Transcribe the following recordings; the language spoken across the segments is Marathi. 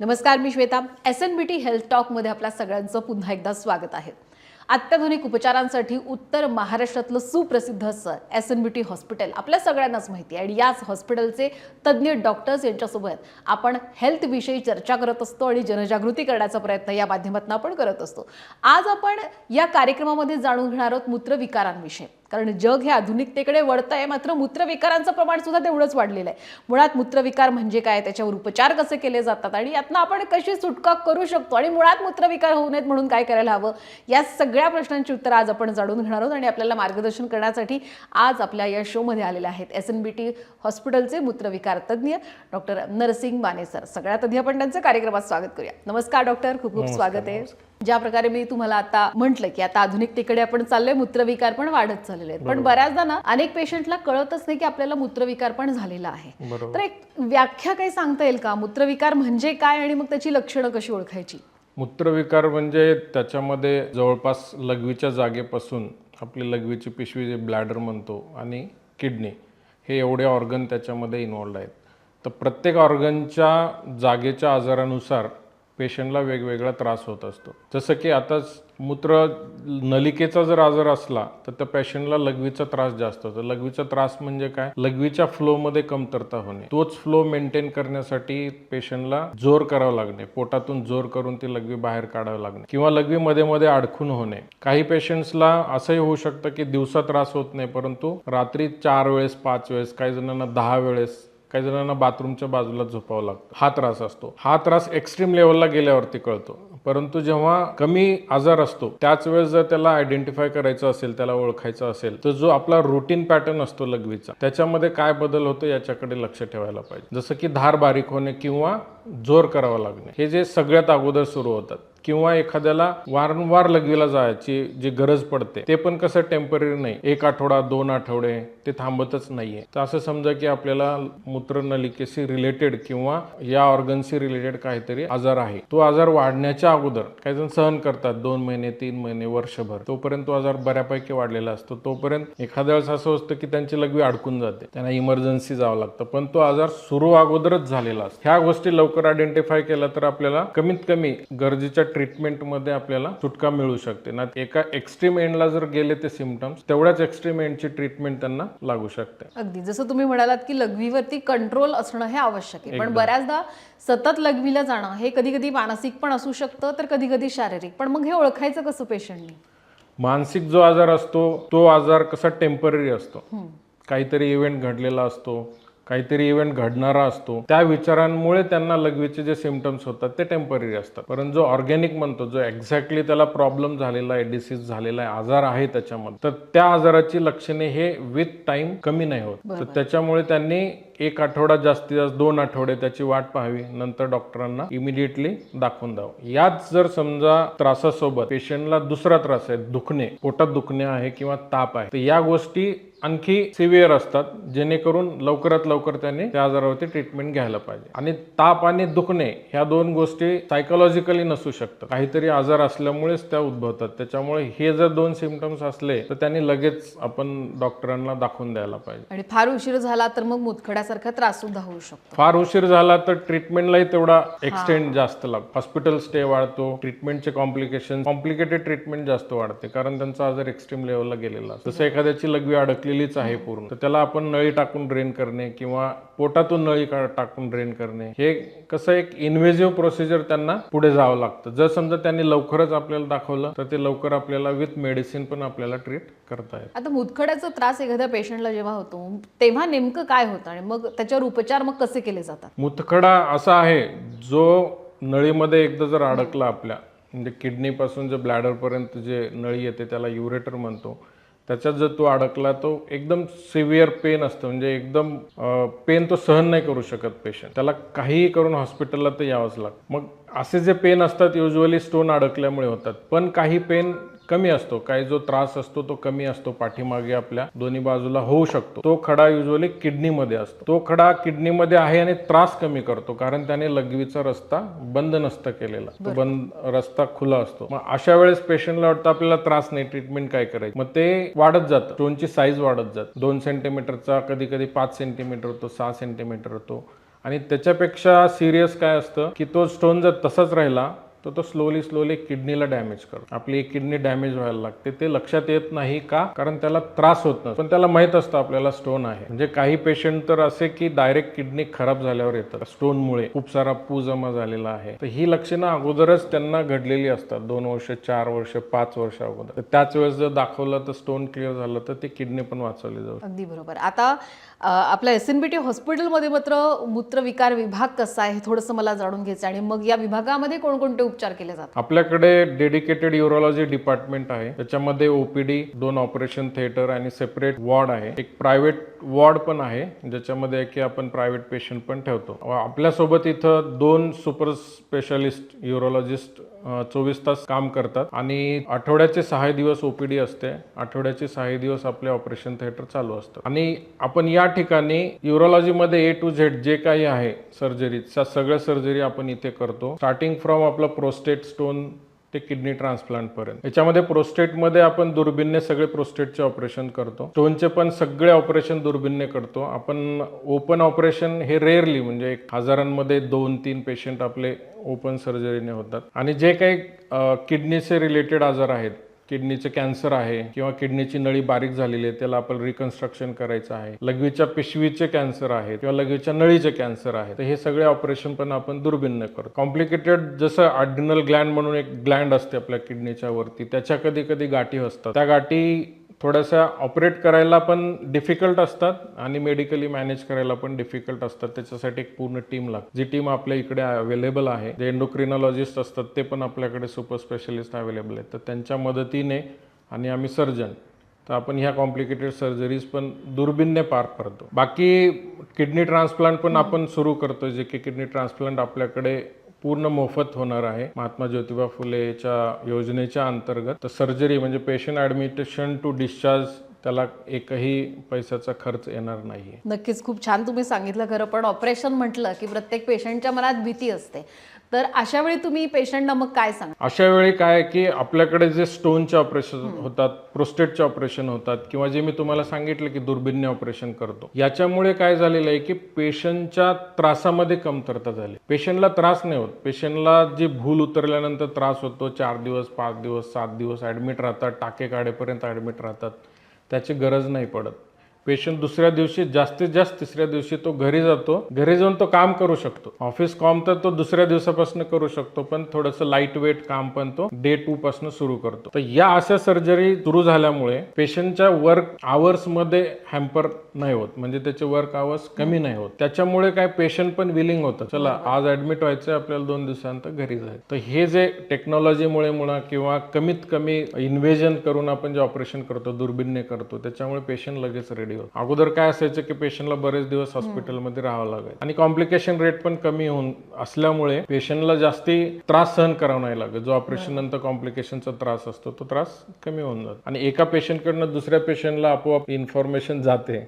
नमस्कार मी Shweta. S N B T health टॉकमध्ये आपल्या सगळ्यांचं पुन्हा एकदा स्वागत आहे. अत्याधुनिक उपचारांसाठी उत्तर महाराष्ट्रातलं सुप्रसिद्ध असं S N B T hospital. आपल्या सगळ्यांनाच माहिती आहे. आणि याच हॉस्पिटलचे तज्ज्ञ डॉक्टर्स यांच्यासोबत आपण हेल्थविषयी चर्चा करत असतो आणि जनजागृती करण्याचा प्रयत्न या माध्यमातून आपण करत असतो. आज आपण या कार्यक्रमामध्ये जाणून घेणार आहोत मूत्रविकारांविषयी. कारण जग हे आधुनिकतेकडे वळत आहे मात्र मूत्रविकारांचं प्रमाण सुद्धा तेवढंच वाढलेलं आहे. मुळात मूत्रविकार म्हणजे काय? त्याच्यावर उपचार कसे केले जातात? आणि यातनं आपण कशी सुटका करू शकतो? आणि मुळात मूत्रविकार होऊ नयेत म्हणून काय करायला हवं? या सगळ्या प्रश्नांची उत्तर आज आपण जाणून घेणार आहोत आणि आपल्याला मार्गदर्शन करण्यासाठी आज आपल्या या शोमध्ये आलेले आहेत एस एन बी टी हॉस्पिटलचे मूत्रविकार तज्ज्ञ डॉक्टर नरसिंग माने सर सगळ्यात आधी आपण त्यांचं कार्यक्रमात स्वागत करूया. नमस्कार डॉक्टर. खूप खूप स्वागत आहे. ज्या प्रकारे मी तुम्हाला आता म्हटलं की आता आधुनिकतेकडे आपण चाललोय मूत्रविकार पण वाढत चाललेले आहेत. पण बऱ्याचदा ना अनेक पेशंटला कळतच नाही की आपल्याला मूत्रविकार पण झालेला आहे. तर एक व्याख्या काही सांगता येईल का? मूत्रविकार म्हणजे काय आणि मग त्याची लक्षणं कशी ओळखायची? मूत्रविकार म्हणजे त्याच्यामध्ये जवळपास लघवीच्या जागेपासून आपली लघवीची पिशवी जे ब्लॅडर म्हणतो आणि किडनी हे एवढे ऑर्गन त्याच्यामध्ये इन्वॉल्ड आहेत. तर प्रत्येक ऑर्गनच्या जागेच्या आजारानुसार पेशंटला वेगवेगळा त्रास होत असतो. जसं की आता मूत्र नलिकेचा जर आजार असला तर त्या पेशंटला लघवीचा त्रास जास्त होतो. लघवीचा त्रास म्हणजे काय? लघवीच्या फ्लोमध्ये कमतरता होणे. तोच फ्लो मेंटेन करण्यासाठी पेशंटला जोर करावं लागणे. पोटातून जोर करून ती लघवी बाहेर काढावं लागणे. किंवा लघवी मध्ये मध्ये अडकून होणे. काही पेशंट्सला असंही होऊ शकतं की दिवसा त्रास होत नाही परंतु रात्री चार वेळेस पाच वेळेस काही जणांना दहा वेळेस काही जणांना बाथरूमच्या बाजूला झोपावं लागतं हा त्रास असतो. हा त्रास एक्स्ट्रीम लेवलला गेल्यावरती कळतो. परंतु जेव्हा कमी आजार असतो त्याच वेळेस जर त्याला आयडेंटिफाय करायचं असेल त्याला ओळखायचं असेल तर जो आपला रुटीन पॅटर्न असतो लघवीचा त्याच्यामध्ये काय बदल होतो याच्याकडे लक्ष ठेवायला पाहिजे. जसं की धार बारीक होणे किंवा जोर करावा लागणे. हे जे सगळ्यात अगोदर सुरू होतात. किंवा एखाद्याला वारंवार लघवीला जायची जी गरज पडते ते पण कसं टेंपररी नाही. एक आठवडा दोन आठवडे ते थांबतच नाहीये. तर असं समजा की आपल्याला मूत्रनलिकेशी रिलेटेड किंवा या ऑर्गनशी रिलेटेड काहीतरी आजार आहे. तो आजार वाढण्याच्या अगोदर काही जण सहन करतात दोन महिने तीन महिने वर्षभर. तोपर्यंत तो आजार बऱ्यापैकी वाढलेला असतो. तोपर्यंत एखाद्या वेळेस असं असतं की त्यांची लघवी अडकून जाते. त्यांना इमर्जन्सी जावं लागतं. पण तो आजार सुरू अगोदरच झालेला असतो. ह्या गोष्टी लवकर आयडेंटिफाय केल्या तर आपल्याला कमीत कमी गरजेच्या ट्रीटमेंटमध्ये आपल्याला सुटका मिळू शकते. ना एका एक्स्ट्रीम एंडला जर गेले ते सिमटम्स तेवढ्याच एक्स्ट्रीम एंडची ट्रीटमेंट त्यांना लागू शकते. अगदी. जसं तुम्ही म्हणालात की लघवीवरती कंट्रोल असणं हे आवश्यक आहे. पण बऱ्याचदा सतत लघवीला जाणं हे कधी कधी मानसिक पण असू शकतं तर कधी कधी शारीरिक. पण मग हे ओळखायचं कसं पेशंटनी मानसिक जो आजार असतो तो आजार कसा टेंपररी असतो? काहीतरी इव्हेंट घडलेला असतो काहीतरी इव्हेंट घडणारा असतो. त्या विचारांमुळे त्यांना लघवीचे जे सिमटम्स होतात ते टेंपररी असतात. परंतु जो ऑर्गॅनिक म्हणतो जो एक्झॅक्टली त्याला प्रॉब्लेम झालेला आहे डिसीज झालेला आहे आजार आहे त्याच्यामध्ये तर त्या आजाराची लक्षणे हे विथ टाइम कमी नाही होत. तर त्याच्यामुळे त्यांनी एक आठवडा जास्तीत जास्त दोन आठवडे त्याची वाट पाहावी. नंतर डॉक्टरांना इमिडिएटली दाखवून द्यावं. यात जर समजा त्रासासोबत पेशंटला दुसरा त्रास आहे दुखणे पोटात दुखणे आहे किंवा ताप आहे तर या गोष्टी आणखी सिव्हिअर असतात जेणेकरून लवकरात लवकर त्याने त्या आजारावरती ट्रीटमेंट घ्यायला पाहिजे. आणि ताप आणि दुखणे ह्या दोन गोष्टी सायकोलॉजिकली नसू शकतात. काहीतरी आजार असल्यामुळेच त्या उद्भवतात. त्याच्यामुळे हे जर दोन सिमटम्स असले तर त्यांनी लगेच आपण डॉक्टरांना दाखवून द्यायला पाहिजे. आणि फार उशीर झाला तर मग मुतखड्यासारखा त्रास सुद्धा होऊ शकतो. फार उशीर झाला तर ट्रीटमेंटलाही तेवढा एक्सटेंड जास्त लागतो हॉस्पिटल स्टे वाढतो ट्रीटमेंटचे कॉम्प्लिकेशन कॉम्प्लिकेटेड ट्रीटमेंट जास्त वाढते कारण त्यांचा आजार एक्स्ट्रीम लेवलला गेलेला असतो. जसं एखाद्याची लघवी अडकलेलीच आहे पूर्ण तर त्याला आपण नळी टाकून ड्रेन करणे किंवा पोटातून नळी टाकून ड्रेन करणे हे कसं एक इन्व्हेजिव्ह प्रोसिजर त्यांना पुढे जावं लागतं. जर समजा त्यांनी लवकरच आपल्याला दाखवलं तर ते लवकर आपल्याला विथ मेडिसिन पण आपल्याला ट्रीट करता येईल आता मुतखड्याचा त्रास एखाद्या पेशंटला जेव्हा होतो तेव्हा नेमकं काय होतं आणि मग त्याच्यावर उपचार मग कसे केले जातात? मुतखडा असा आहे जो नळीमध्ये एकदा जर अडकला आपल्या म्हणजे किडनीपासून जे ब्लॅडरपर्यंत जे नळी येते त्याला युरेटर म्हणतो त्याच्यात जर तो अडकला तो एकदम सिव्हिअर पेन असतं म्हणजे एकदम पेन तो सहन नाही करू शकत पेशंट. त्याला काहीही करून हॉस्पिटलला तर यावंच लागतं. मग असे जे पेन असतात युजली स्टोन अडकल्यामुळे होतात. पण काही पेन कमी असतो. काही जो त्रास असतो तो कमी असतो. पाठीमागे आपल्या दोन्ही बाजूला होऊ शकतो. तो खडा युजली किडनीमध्ये असतो. तो खडा किडनीमध्ये आहे आणि त्रास कमी करतो. कारण त्याने लघवीचा रस्ता बंद नसता केलेला. तो बंद रस्ता खुला असतो. मग अशा वेळेस पेशंटला वाटतं आपल्याला त्रास नाही. ट्रीटमेंट काय करायचं? मग ते वाढत जातं. स्टोनची साईज वाढत जात. दोन सेंटीमीटरचा कधी कधी पाच सेंटीमीटर होतो सहा सेंटीमीटर होतो. आणि त्याच्यापेक्षा सिरियस काय असतं? की तो स्टोन जर तसाच राहिला तर तो स्लोली स्लोली किडनीला डॅमेज करतो. आपली एक किडनी डॅमेज व्हायला लागते. ते लक्षात येत नाही का? कारण त्याला त्रास होत नसतो. पण त्याला माहीत असतं आपल्याला स्टोन आहे. म्हणजे काही पेशंट तर असे की डायरेक्ट किडनी खराब झाल्यावर येतात. स्टोनमुळे खूप सारा पू जमा झालेला आहे. तर ही लक्षणं अगोदरच त्यांना घडलेली असतात. दोन वर्ष चार वर्ष पाच वर्ष अगोदर. तर त्याच वेळेस जर दाखवलं तर स्टोन क्लिअर झालं तर ते किडनी पण वाचवली जाऊ अगदी बरोबर. आता आपल्या एस एन बी टी हॉस्पिटलमध्ये मात्र मूत्रविकार विभाग कसा आहे हे थोडंसं मला जाणून घ्यायचं आहे. आणि मग या विभागामध्ये कोणकोणते उपचार केले जातात. आपल्याकडे डेडिकेटेड युरोलॉजी डिपार्टमेंट आहे. त्याच्यामध्ये ओपीडी दोन ऑपरेशन थिएटर आणि सेपरेट वॉर्ड आहे. एक प्रायव्हेट वॉर्ड पण आहे ज्याच्यामध्ये की आपण प्रायव्हेट पेशंट पण ठेवतो. आपल्यासोबत इथं दोन सुपर स्पेशालिस्ट युरोलॉजिस्ट चोवीस तास काम करतात. आणि आठवड्याचे सहा दिवस ओपीडी असते. आठवड्याचे सहा दिवस आपले ऑपरेशन थिएटर चालू असतं. आणि आपण या ठिकाणी युरोलॉजीमध्ये ए टू झेड जे काही आहे सर्जरी त्या सगळ्या सर्जरी आपण इथे करतो. स्टार्टिंग फ्रॉम आपलं प्रोस्टेट स्टोन ते किडनी ट्रान्सप्लांट पर्यंत. याच्यामध्ये प्रोस्टेटमध्ये आपण दुर्बीनने सगळे प्रोस्टेटचे ऑपरेशन करतो. स्टोनचे पण सगळे ऑपरेशन दुर्बीनने करतो. आपण ओपन ऑपरेशन हे रेअरली म्हणजे एक हजारांमध्ये दोन तीन पेशंट आपले ओपन सर्जरीने होतात. आणि जे काही किडनीचे रिलेटेड आजार आहेत किडनीचं कॅन्सर आहे किंवा किडनीची नळी बारीक झालेली आहे त्याला आपण रिकन्स्ट्रक्शन करायचं आहे. लघवीच्या पिशवीचे कॅन्सर आहे किंवा लघवीच्या नळीचे कॅन्सर आहे. तर हे सगळे ऑपरेशन पण आपण दुर्बीनने करतो. कॉम्प्लिकेटेड जसं आर्डिनल ग्लँड म्हणून एक ग्लँड असते आपल्या किडनीच्या वरती त्याच्या कधी कधी गाठी असतात. त्या गाठी थोड्याशा ऑपरेट करायला पण डिफिकल्ट असतात आणि मेडिकली मॅनेज करायला पण डिफिकल्ट असतात. त्याच्यासाठी एक पूर्ण टीम लागते. जी टीम आपल्या इकडे अवेलेबल आहे जे एंडोक्रिनॉलॉजिस्ट असतात ते पण आपल्याकडे सुपर स्पेशलिस्ट अवेलेबल आहेत. तर त्यांच्या मदतीने आणि आम्ही सर्जन तर आपण ह्या कॉम्प्लिकेटेड सर्जरीज पण दुर्बीनने पार पडतो. बाकी किडनी ट्रान्सप्लांट पण आपण सुरू करतो जे की किडनी ट्रान्सप्लांट आपल्याकडे पूर्ण मोफत होणार आहे. महात्मा ज्योतिबा फुलेच्या योजनेच्या अंतर्गत. तर सर्जरी म्हणजे पेशंट ॲडमिटेशन टू डिस्चार्ज त्याला एकही पैशाचा खर्च येणार नाही नक्कीच खूप छान तुम्ही सांगितलं खरं पण ऑपरेशन म्हटलं की प्रत्येक पेशंटच्या मनात भीती असते. तर अशा वेळी तुम्ही पेशंटना मग काय सांगा? अशा वेळी काय की आपल्याकडे जे स्टोनचे ऑपरेशन होतात प्रोस्टेटचे ऑपरेशन होतात किंवा जे मी तुम्हाला सांगितलं की दुर्बीनने ऑपरेशन करतो याच्यामुळे काय झालेलं आहे की पेशंटच्या त्रासामध्ये कमतरता झाली. पेशंटला त्रास नाही होत. पेशंटला जी भूल उतरल्यानंतर त्रास होतो चार दिवस पाच दिवस सात दिवस ॲडमिट राहतात टाके काढेपर्यंत ॲडमिट राहतात त्याची गरज नाही पडत. पेशंट दुसऱ्या दिवशी जास्तीत जास्त तिसऱ्या दिवशी तो घरी जातो. घरी जाऊन तो काम करू शकतो. ऑफिस कॉम तर तो दुसऱ्या दिवसापासून करू शकतो पण थोडंसं लाइट वेट काम पण तो डे टू पासून सुरू करतो. तर या अशा सर्जरी सुरू झाल्यामुळे पेशंटच्या वर्क आवर्समध्ये हॅम्पर नाही होत. म्हणजे त्याचे वर्क आवर्स कमी नाही होत. त्याच्यामुळे काय पेशंट पण विलिंग होतं चला आज ऍडमिट व्हायचं आपल्याला दोन दिवसानंतर घरी जायचं. तर हे जे टेक्नॉलॉजीमुळे म्हणा किंवा कमीत कमी इन्व्हेजन करून आपण जे ऑपरेशन करतो दुर्बीनने करतो त्याच्यामुळे पेशंट लगेच रेडी होतो. अगोदर काय असायचं की पेशंटला बरेच दिवस हॉस्पिटलमध्ये राहावं लागायचं. आणि कॉम्प्लिकेशन रेट पण कमी होऊन असल्यामुळे पेशंटला जास्ती त्रास सहन करावा नाही लागत. जो ऑपरेशन नंतर कॉम्प्लिकेशनचा त्रास असतो तो त्रास कमी होऊन जातो. आणि एका पेशंटकडनं दुसऱ्या पेशंटला आपोआप इन्फॉर्मेशन जाते.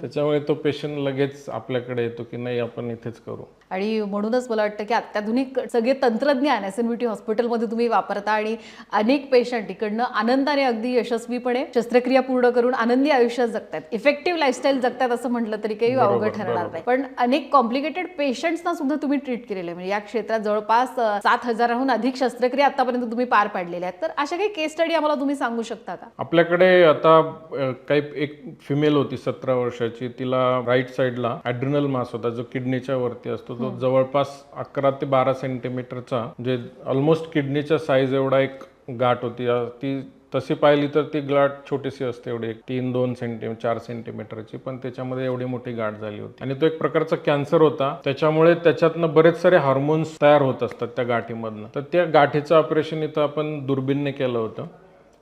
त्याच्यामुळे तो पेशंट लगेच आपल्याकडे येतो की नाही आपण इथेच करू. आणि म्हणूनच मला वाटतं की अत्याधुनिक सगळे तंत्रज्ञान एस एन बी टी हॉस्पिटलमध्ये तुम्ही वापरता आणि अनेक पेशंट इकडनं आनंदाने अगदी यशस्वीपणे शस्त्रक्रिया पूर्ण करून आनंदी आयुष्य जगतात इफेक्टिव्ह लाईफस्टाईल जगतात असं म्हटलं तरी काही अवघड ठरणार नाही. पण अनेक कॉम्प्लिकेटेड पेशंट्सना सुद्धा तुम्ही ट्रीट केलेले. म्हणजे या क्षेत्रात जवळपास सात हजाराहून अधिक शस्त्रक्रिया आतापर्यंत तुम्ही पार पाडलेल्या आहेत. तर अशा काही केस स्टडी आम्हाला तुम्ही सांगू शकता का? आपल्याकडे आता काही एक फिमेल होती सतरा वर्षाची. तिला राईट साईडला ॲड्रिनल मास होता जो किडनीच्या वरती असतो. तो जवळपास अकरा ते बारा सेंटीमीटरचा म्हणजे ऑलमोस्ट किडनीच्या साईज एवढा एक गाठ होती. ती तशी पाहिली तर ती गाठ छोटीशी असते एवढी एक तीन दोन सेंटी चार सेंटीमीटरची पण त्याच्यामध्ये एवढी मोठी गाठ झाली होती. आणि तो एक प्रकारचा कॅन्सर होता. त्याच्यामुळे त्याच्यातनं बरेच सारे हार्मोन्स तयार होत असतात त्या गाठीमधनं. तर त्या गाठीचं ऑपरेशन इथं आपण दुर्बीनने केलं होतं.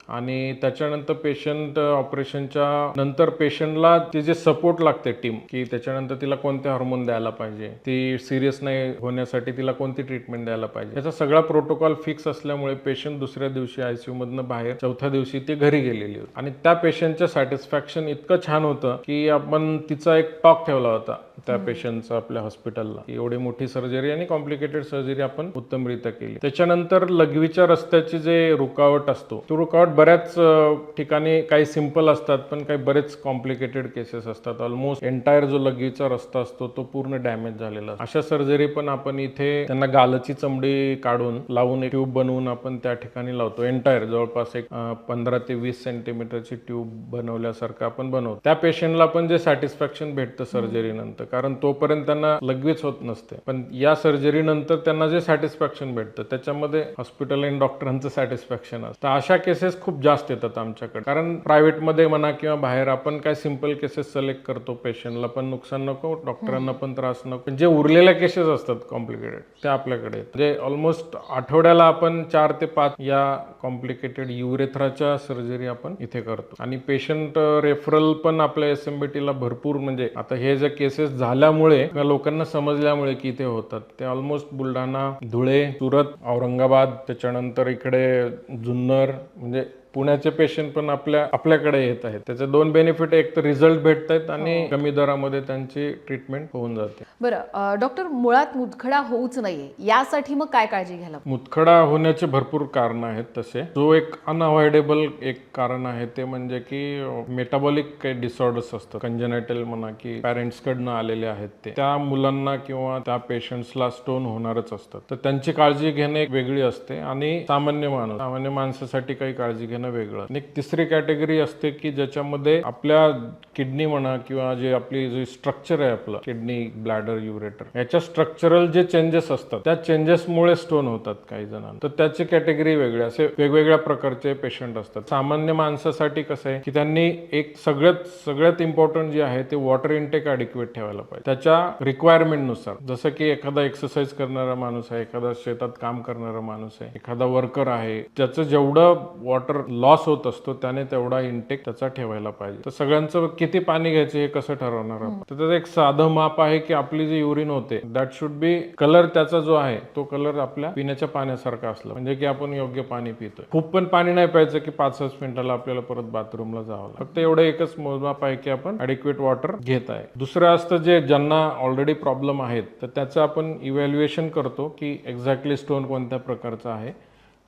आणि त्याच्यानंतर पेशंट ऑपरेशनच्या नंतर पेशंटला ती जे सपोर्ट लागते टीम की त्याच्यानंतर तिला कोणते हार्मोन द्यायला पाहिजे ती सिरियस नाही होण्यासाठी तिला कोणती ट्रीटमेंट द्यायला पाहिजे. याचा सगळा प्रोटोकॉल फिक्स असल्यामुळे पेशंट दुसऱ्या दिवशी आयसीयू मधनं बाहेर चौथ्या दिवशी ती घरी गेलेली होती. आणि त्या पेशंटचं सॅटिस्फॅक्शन इतकं छान होतं की आपण तिचा एक टॉक ठेवला होता. त्या पेशंटचं आपल्या हॉस्पिटलला. एवढी मोठी सर्जरी आणि कॉम्प्लिकेटेड सर्जरी आपण उत्तमरित्या केली. त्याच्यानंतर लघवीच्या रस्त्याची जे रुकावट असतो तो रुकावट बऱ्याच ठिकाणी काही सिंपल असतात पण काही बरेच कॉम्प्लिकेटेड केसेस असतात. ऑलमोस्ट एंटायर जो लघवीचा रस्ता असतो तो पूर्ण डॅमेज झालेला अशा सर्जरी पण आपण इथे त्यांना गालची चमडी काढून लावून एक ट्यूब बनवून आपण त्या ठिकाणी लावतो. एंटायर जवळपास एक पंधरा ते वीस सेंटीमीटरची ट्यूब बनवल्यासारखं आपण बनवतो. त्या पेशंटला पण जे सॅटिस्फॅक्शन भेटतं सर्जरी नंतर कारण तोपर्यंत त्यांना लगेच होत नसते. पण या सर्जरी नंतर त्यांना जे सॅटिस्फॅक्शन भेटतं त्याच्यामध्ये हॉस्पिटल आणि डॉक्टरांचं सॅटिस्फॅक्शन असतं. तर अशा केसेस खूप जास्त येतात आमच्याकडे. कारण प्रायव्हेटमध्ये म्हणा किंवा बाहेर आपण काय सिंपल केसेस सिलेक्ट करतो पेशंटला पण नुकसान नको डॉक्टरांना पण त्रास नको. जे उरलेल्या केसेस असतात कॉम्प्लिकेटेड ते आपल्याकडे आहेत. म्हणजे ऑलमोस्ट आठवड्याला आपण चार ते पाच या कॉम्प्लिकेटेड युरेथ्राच्या सर्जरी आपण इथे करतो. आणि पेशंट रेफरल uh, पण आपल्या एस एम बी टीला भरपूर म्हणजे आता हे जे केसेस झाल्यामुळे लोकांना समजल्यामुळे की इथे होतात. ते ऑलमोस्ट बुलढाणा धुळे सुरत औरंगाबाद त्याच्यानंतर इकडे जुन्नर म्हणजे पुण्याचे पेशंट पण आपल्या आपल्याकडे येत आहेत. त्याचे दोन बेनिफिट एक तर रिझल्ट भेटत आहेत आणि कमी दरामध्ये त्यांची ट्रीटमेंट होऊन जाते. बरं डॉक्टर मुळात मुतखडा होऊच नाहीये. यासाठी मग काय काळजी घ्यायला मुतखडा होण्याचे भरपूर कारण आहेत तसे. जो एक अनअवॉइडेबल एक कारण आहे ते म्हणजे की मेटाबॉलिक काही डिसऑर्डर्स असतात. कंजनायटल म्हणा की पॅरेंट्स कडनं आलेले आहेत ते. त्या मुलांना किंवा त्या पेशंट्सला स्टोन होणारच असतात तर त्यांची काळजी घेणं वेगळी असते आणि सामान्य माणूस सामान्य माणसासाठी काही काळजी घेणं वेगळं. आणि एक तिसरी कॅटेगरी असते की ज्याच्यामध्ये आपल्या किडनी म्हणा किंवा जे आपली जे स्ट्रक्चर आहे आपलं किडनी ब्लॅडर युरेटर याच्या स्ट्रक्चरल जे चेंजेस असतात त्या चेंजेसमुळे स्टोन होतात काही जणांना. तर त्याची कॅटेगरी वेगळी असे वेगवेगळ्या प्रकारचे पेशंट असतात. सामान्य माणसासाठी कसं आहे की त्यांनी एक सगळ्यात सगळ्यात इम्पॉर्टंट जे आहे ते वॉटर इनटेक अडिक्वेट ठेवायला पाहिजे. त्याच्या रिक्वायरमेंटनुसार जसं की एखादा एक्सरसाइज करणारा माणूस आहे एखादा शेतात काम करणारा माणूस आहे एखादा वर्कर आहे त्याचं जेवढं वॉटर लॉस होत असतो त्याने तेवढा इनटेक त्याचा ठेवायला पाहिजे. तर सगळ्यांचं किती पाणी घ्यायचं हे कसं ठरवणार आपण? तर त्याचं एक साधं माप आहे की आपली जी युरिन होते दॅट शुड बी कलर त्याचा जो आहे तो कलर आपल्या पिण्याच्या पाण्यासारखा असला. म्हणजे की आपण योग्य पाणी पितोय. खूप पण पाणी नाही प्यायचं की पाच सहा मिनिटाला आपल्याला परत बाथरूमला जावं लागतं. फक्त एवढं एकच मोजमाप आहे की आपण अडिक्वेट वॉटर घेत आहे. दुसरं असतं जे ज्यांना ऑलरेडी प्रॉब्लेम आहेत तर त्याचं आपण इव्हॅल्युएशन करतो की एक्झॅक्टली स्टोन कोणत्या प्रकारचा आहे.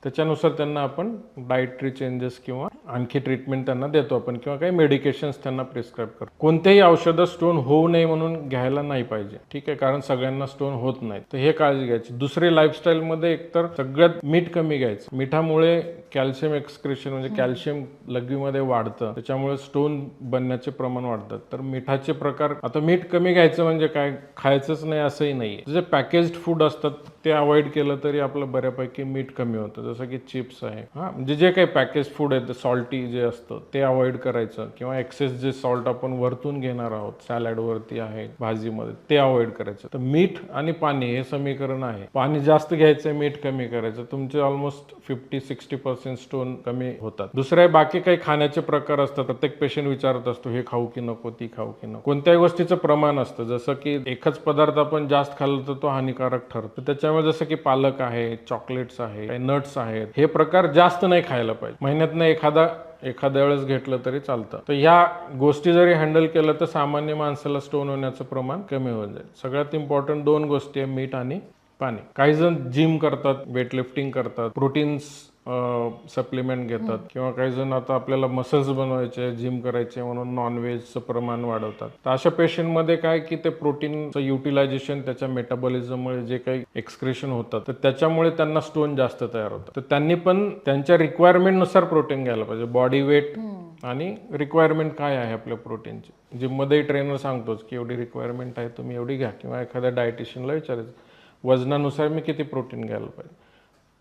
त्याच्यानुसार त्यांना आपण डायटरी चेंजेस किंवा आणखी ट्रीटमेंट त्यांना देतो आपण किंवा काही मेडिकेशन्स त्यांना प्रिस्क्राईब करतो. कोणतेही औषधं स्टोन होऊ नये म्हणून घ्यायला नाही पाहिजे. ठीक आहे? कारण सगळ्यांना स्टोन होत नाही तर हे काळजी घ्यायची. दुसरी लाईफस्टाईलमध्ये एकतर सगळ्यात मीठ कमी घ्यायचं. मिठामुळे कॅल्शियम एक्सक्रेशन म्हणजे कॅल्शियम लघवीमध्ये वाढतं. त्याच्यामुळे स्टोन बनण्याचे प्रमाण वाढतात. तर मिठाचे प्रकार आता मीठ कमी घ्यायचं म्हणजे काय? खायचंच नाही असंही नाही जे पॅकेज्ड फूड असतात ते अवॉइड केलं तरी आपलं बऱ्यापैकी मीठ कमी होतं. जसं की चिप्स आहे. हा म्हणजे जे काही पॅकेज फूड आहे सॉल्टी जे असतं ते अवॉइड करायचं. किंवा एक्सेस जे सॉल्ट आपण वरतून घेणार आहोत सॅलडवरती आहे भाजीमध्ये ते अवॉइड करायचं. तर मीठ आणि पाणी हे समीकरण आहे. पाणी जास्त घ्यायचं मीठ कमी करायचं. तुमचे almost fifty sixty percent stone कमी होतात. दुसरे बाकी काही खाण्याचे प्रकार असतात प्रत्येक पेशंट विचारत असतो हे खाऊ की नको ती खाऊ की नको. कोणत्याही गोष्टीचं प्रमाण असतं. जसं की एकच पदार्थ आपण जास्त खाल्लं तर तो हानिकारक ठरतो. त्याच्यामुळे जसं की पालक आहे चॉकलेट्स आहे काही नट्स आहेत. हे प्रकार जास्त नाही खायला पाहिजे. महिन्यातनं एखादा एखाद्या वेळेस घेतलं तरी चालतं. तर ह्या गोष्टी जरी हँडल केलं तर सामान्य माणसाला स्टोन होण्याचं प्रमाण कमी होऊन जाईल. सगळ्यात इम्पॉर्टंट दोन गोष्टी आहे मीठ आणि पाणी. काही जण जिम करतात वेटलिफ्टिंग करतात प्रोटीन्स सप्लिमेंट घेतात. किंवा काही जण आता आपल्याला मसल्स बनवायचे जिम करायचे म्हणून नॉनव्हेजचं प्रमाण वाढवतात. तर अशा पेशंटमध्ये काय की ते प्रोटीनचं युटिलायझेशन त्याच्या मेटाबॉलिझममुळे जे काही एक्सक्रेशन होतात तर त्याच्यामुळे त्यांना स्टोन जास्त तयार होतात. तर त्यांनी पण त्यांच्या रिक्वायरमेंटनुसार प्रोटीन घ्यायला पाहिजे. बॉडी वेट आणि रिक्वायरमेंट काय आहे आपल्या प्रोटीनची जिममध्ये ट्रेनर सांगतोच की एवढी रिक्वायरमेंट आहे तुम्ही एवढी घ्या. किंवा एखाद्या डायटिशियनला विचारायचं वजनानुसार मी किती प्रोटीन घ्यायला पाहिजे?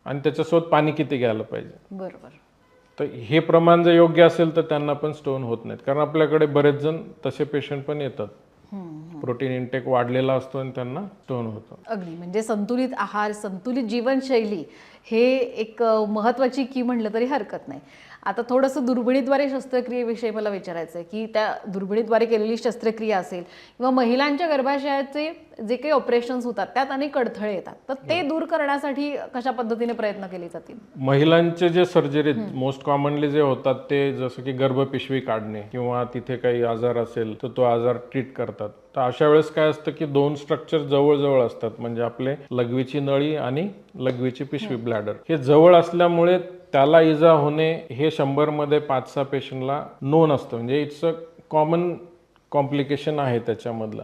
आणि त्याच्यासोबत पाणी किती घ्यायला पाहिजे. बरोबर. तर हे प्रमाण जर योग्य असेल तर त्यांना पण स्टोन होत नाहीत. कारण आपल्याकडे बरेच जण तसे पेशंट पण येतात. प्रोटीन इंटेक वाढलेला असतो आणि त्यांना स्टोन होतो. अगदी. म्हणजे संतुलित आहार संतुलित जीवनशैली हे एक अ, महत्त्वाची की म्हणलं तरी हरकत नाही. आता थोडंसं दुर्बिणीद्वारे शस्त्रक्रियेविषयी मला विचारायचं आहे की त्या दुर्बिणीद्वारे केलेली शस्त्रक्रिया असेल किंवा महिलांच्या गर्भाशयाचे जे काही ऑपरेशन्स होतात त्यात अनेक अडथळे येतात. तर ते दूर करण्यासाठी कशा पद्धतीने प्रयत्न केले जातील? महिलांचे जे सर्जरी मोस्ट कॉमनली जे होतात ते जसं की गर्भपिशवी काढणे किंवा तिथे काही आजार असेल तर तो आजार ट्रीट करतात. तर अशा वेळेस काय असतं की दोन स्ट्रक्चर जवळजवळ असतात. म्हणजे आपले लघवीची नळी आणि लघवीची पिशवी ब्लॅडर हे जवळ असल्यामुळे त्याला इजा होणे हे शंभरमध्ये पाच सहा पेशंटला नोन असतं. म्हणजे इट्स अ कॉमन कॉम्प्लिकेशन आहे त्याच्यामधलं.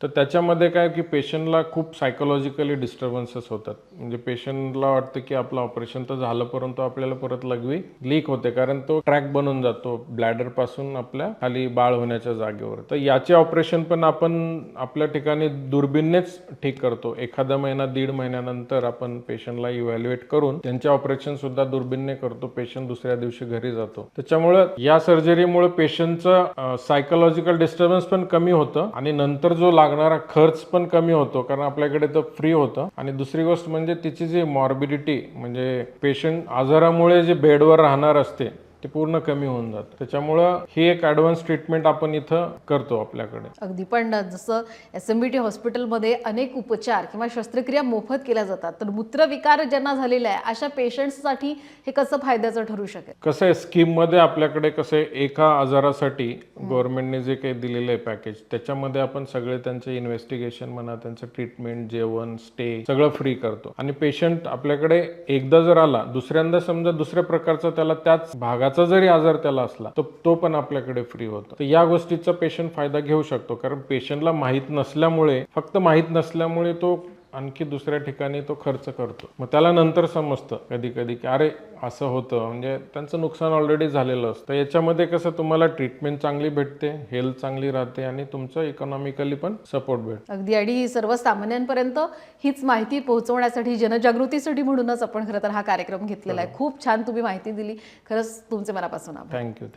तर त्याच्यामध्ये काय की पेशंटला खूप सायकोलॉजिकली डिस्टर्बन्सेस होतात. म्हणजे पेशंटला वाटतं की आपलं ऑपरेशन तर झालं परंतु आपल्याला परत लघवी लीक होते. कारण तो ट्रॅक बनून जातो ब्लॅडरपासून आपल्या खाली बाळ होण्याच्या जागेवर. तर याचे ऑपरेशन पण आपण आपल्या ठिकाणी दुर्बीननेच ठीक करतो. एखादा महिना दीड महिन्यानंतर आपण पेशंटला इव्हॅल्युएट करून त्यांचे ऑपरेशन सुद्धा दुर्बीनने करतो. पेशंट दुसऱ्या दिवशी घरी जातो. त्याच्यामुळं या सर्जरीमुळे पेशंटचं सायकोलॉजिकल डिस्टर्बन्स पण कमी होतं आणि नंतर जो लागणार खर्च पण कमी होतो कारण आपल्याकडे तर फ्री होतं. आणि दुसरी गोष्ट म्हणजे तिची जी मॉर्बिडिटी म्हणजे पेशंट आजारामुळे जे बेडवर राहणार असते ते पूर्ण कमी होऊन जातं. त्याच्यामुळं ही एक ॲडव्हान्स ट्रीटमेंट आपण इथं करतो आपल्याकडे. अगदी. पण जसं एस एम बी टी हॉस्पिटलमध्ये अनेक उपचार किंवा शस्त्रक्रिया मोफत केल्या जातात तर मूत्रविकार ज्यांना झालेला आहे अशा पेशंट्ससाठी हे कसं फायद्याचं ठरू शकेल? कसं आहे स्कीममध्ये आपल्याकडे कसं एका आजारासाठी गव्हर्नमेंटने जे काही दिलेलं आहे पॅकेज त्याच्यामध्ये आपण सगळे त्यांचे इन्व्हेस्टिगेशन म्हणा त्यांचं ट्रीटमेंट जेवण स्टे सगळं फ्री करतो. आणि पेशंट आपल्याकडे एकदा जर आला दुसऱ्यांदा समजा दुसऱ्या प्रकारचा त्याला त्याच भागाचा जरी आजार त्याला असला तर तो पण आपल्याकडे फ्री होतो. तर या गोष्टीचा पेशंट फायदा घेऊ शकतो. कारण पेशंटला माहीत नसल्यामुळे फक्त माहीत नसल्यामुळे तो आणखी दुसऱ्या ठिकाणी तो खर्च करतो. मग त्याला नंतर समजतं कधी कधी की अरे असं होतं. म्हणजे त्यांचं नुकसान ऑलरेडी झालेलं असतं. याच्यामध्ये कसं तुम्हाला ट्रीटमेंट चांगली भेटते हेल्थ चांगली राहते आणि तुमचं इकॉनॉमिकली पण सपोर्ट भेटतो. अगदी. आणि सर्वसामान्यांपर्यंत हीच माहिती पोहोचवण्यासाठी जनजागृतीसाठी म्हणूनच आपण खरं तर हा कार्यक्रम घेतलेला आहे. खूप छान तुम्ही माहिती दिली. खरंच तुमचे मनापासून थँक्यू थँक्यू